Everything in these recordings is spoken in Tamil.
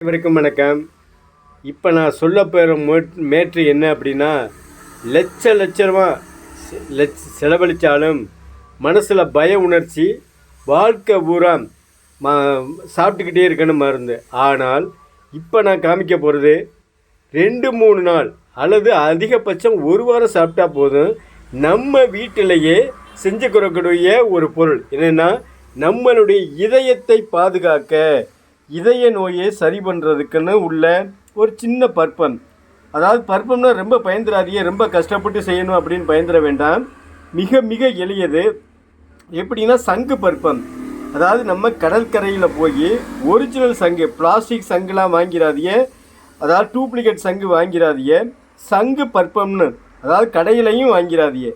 அனைவருக்கும் வணக்கம். இப்போ நான் சொல்ல போகிற மேட்ரு என்ன அப்படின்னா லட்ச லட்சமாக லட்ச செலவழித்தாலும் மனசில் பய உணர்ச்சி வாழ்க்கை பூரா மா சாப்பிட்டுக்கிட்டே இருக்கணும் மருந்து ஆனால் இப்போ நான் காமிக்க போகிறது ரெண்டு மூணு நாள் அல்லது அதிகபட்சம் ஒரு வாரம் சாப்பிட்டா போதும் நம்ம வீட்டிலேயே செஞ்சு கொடுக்கக்கூடிய ஒரு பொருள். என்னென்னா நம்மளுடைய இதயத்தை பாதுகாக்க இதய நோயை சரி பண்ணுறதுக்குன்னு உள்ள ஒரு சின்ன பற்பம். அதாவது பற்பம்னா ரொம்ப பயந்துடாதியே ரொம்ப கஷ்டப்பட்டு செய்யணும் அப்படின்னு பயந்துட வேண்டாம். மிக மிக எளியது. எப்படின்னா சங்கு பற்பம். அதாவது நம்ம கடற்கரையில் போய் ஒரிஜினல் சங்கு பிளாஸ்டிக் சங்குலாம் வாங்கிறாதிய அதாவது டூப்ளிகேட் சங்கு வாங்கிறாதிய சங்கு பற்பம்னு அதாவது கடையிலையும் வாங்கிறாதிய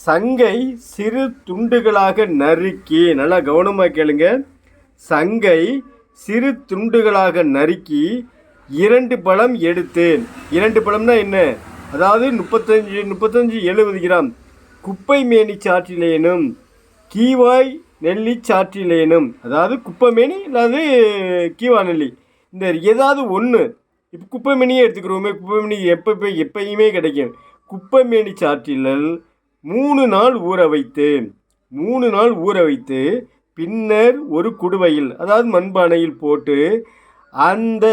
சங்கை சிறு துண்டுகளாக நறுக்கி நல்லா கவனமாக கேளுங்க. சங்கை சிறு துண்டுகளாக நறுக்கி இரண்டு பழம் எடுத்து இரண்டு பழம்னா என்ன? அதாவது முப்பத்தஞ்சு முப்பத்தஞ்சு எழுபது கிராம். குப்பை மேனி சாற்றிலேனும் கீவாய் நெல்லி சாற்றிலேனும். அதாவது குப்பைமேனி இல்லாது கீவா நெல்லி. இந்த ஏதாவது ஒன்று இப்போ குப்பைமேனியே எடுத்துக்கிறோமே. குப்பைமேனி எப்போ எப்பயுமே கிடைக்கும். குப்பைமேனி சாற்றிலல் மூணு நாள் ஊற வைத்து மூணு நாள் ஊற வைத்து பின்னர் ஒரு குடுவையில் அதாவது மண்பானையில் போட்டு அந்த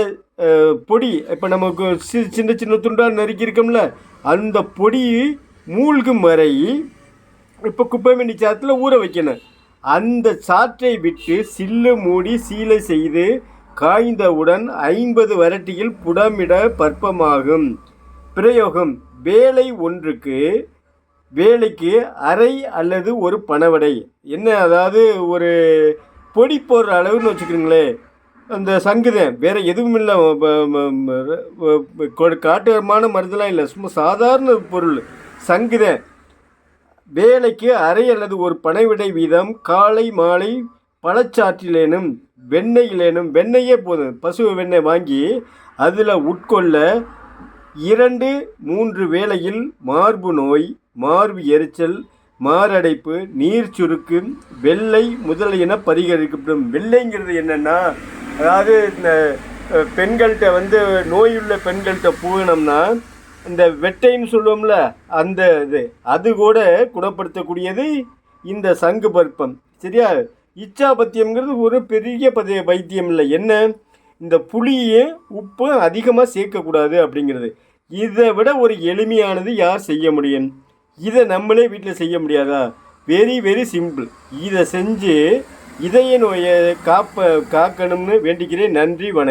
பொடி இப்போ நமக்கு சி- சின்ன சின்ன துண்டாக நறுக்கியிருக்கோம்ல அந்த பொடி மூழ்கும் வரை இப்போ குப்பைமணி சாத்தில் ஊற வைக்கணும். அந்த சாற்றை விட்டு சில்லு மூடி சீலை செய்து காய்ந்தவுடன் ஐம்பது வரட்டியில் புடமிட பற்பமாகும். பிரயோகம் வேலை ஒன்றுக்கு வேலைக்கு அரை அல்லது ஒரு பணவடை. என்ன அதாவது ஒரு பொடி போடுற அளவுன்னு வச்சுக்கிறீங்களே அந்த சங்குதன். வேறு எதுவும் இல்லை. காட்டுமான மருந்துலாம் இல்லை. சும்மா சாதாரண பொருள். சங்குதன். வேலைக்கு அரை அல்லது ஒரு பனைவிடை வீதம் காலை மாலை பழச்சாற்றிலேனும் வெண்ணெயிலேனும் வெண்ணெயே போதும். பசு வெண்ணெய் வாங்கி அதில் உட்கொள்ள இரண்டு மூன்று வேளையில் மார்பு நோய் மார்பு எரிச்சல் மாரடைப்பு நீர் சுருக்கு வெள்ளை முதலியன பரிகரிக்கப்படும். வெள்ளைங்கிறது என்னென்னா அதாவது இந்த பெண்கள்கிட்ட வந்து நோயுள்ள பெண்கள்கிட்ட போகணும்னா இந்த வெட்டைன்னு சொல்லுவோம்ல அந்த இது அது கூட குணப்படுத்தக்கூடியது இந்த சங்கு பருப்பம். சரியா? இச்சாபத்தியம்ங்கிறது ஒரு பெரிய பதி வைத்தியம் இல்லை. என்ன? இந்த புளியும் உப்பும் அதிகமாக சேர்க்கக்கூடாது அப்படிங்கிறது. இதை விட ஒரு எளிமையானது யார் செய்ய முடியும்? இதை நம்மளே வீட்டில் செய்ய முடியாதா? வெரி வெரி சிம்பிள் இதை செஞ்சு இதய நோயை காப்ப காக்கணும்னு வேண்டிக்கிறேன். நன்றி வணக்கம்.